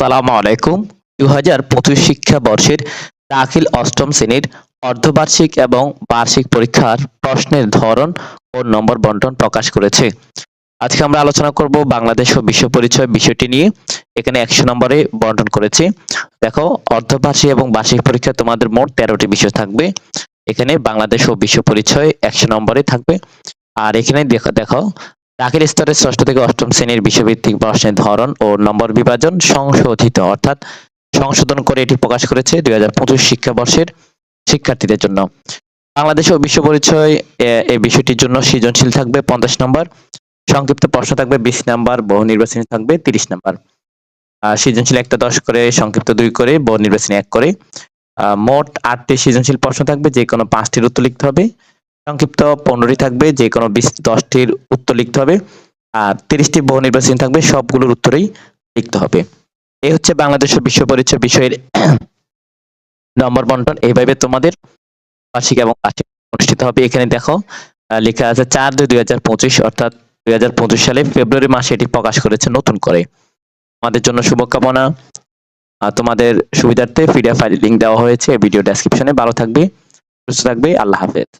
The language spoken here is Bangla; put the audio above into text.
আসসালামু আলাইকুম। দু হাজার পঁচিশ শিক্ষাবর্ষের দাখিল অষ্টম শ্রেণির অর্ধবার্ষিক এবং বার্ষিক পরীক্ষার প্রশ্নের ধরন ও নম্বর বন্টন প্রকাশ করেছে। আজকে আমরা আলোচনা করব বাংলাদেশ ও বিশ্ব পরিচয় বিষয়টি নিয়ে। এখানে একশো নম্বরে বন্টন করেছে। দেখো, অর্ধবার্ষিক এবং বার্ষিক পরীক্ষা তোমাদের মোট তেরোটি বিষয় থাকবে। এখানে বাংলাদেশ ও বিশ্ব পরিচয় একশো নম্বরে থাকবে। আর এখানে দেখো দেখো দাখিল স্তরের ষষ্ঠ থেকে অষ্টম শ্রেণির বিষয়ভিত্তিক প্রশ্নের ধরন ও নম্বর বিভাজন সংশোধিত, অর্থাৎ সংশোধন করে এটি প্রকাশ করেছে দুই হাজার পঁচিশ শিক্ষাবর্ষের শিক্ষার্থীদের জন্য। বাংলাদেশ ও বিশ্ব পরিচয় এই বিষয়টির জন্য সৃজনশীল থাকবে পঞ্চাশ নম্বর, সংক্ষিপ্ত প্রশ্ন থাকবে বিশ নাম্বার, বহু নির্বাচনী থাকবে তিরিশ নাম্বার। সৃজনশীল একটা দশ করে, সংক্ষিপ্ত দুই করে, বহু নির্বাচনী এক করে। মোট আটটি সৃজনশীল প্রশ্ন থাকবে যে কোনো পাঁচটির উত্তর লিখতে হবে। সংক্ষিপ্ত পনেরোটি থাকবে, যে কোনো বিশ, দশটির উত্তর লিখতে হবে, আর তিরিশটি বহু নির্বাচন থাকবে, সবগুলোর উত্তরেই লিখতে হবে। এই হচ্ছে বাংলাদেশ বিশ্ব পরিচয় বিষয়ের নম্বর বন্টন। এইভাবে তোমাদের বার্ষিক এবং অনুষ্ঠিত হবে। এখানে দেখো লেখা আছে চার দুই দুই হাজার পঁচিশ, অর্থাৎ দুই হাজার পঁচিশ সালে ফেব্রুয়ারি মাসে এটি প্রকাশ করেছে নতুন করে। তোমাদের জন্য শুভকামনা। তোমাদের সুবিধার্থে পিডিএফ ফাইল লিঙ্ক দেওয়া হয়েছে ভিডিও ডেসক্রিপশনে ভালো থাকবে, সুস্থ থাকবে, আল্লাহ হাফেজ।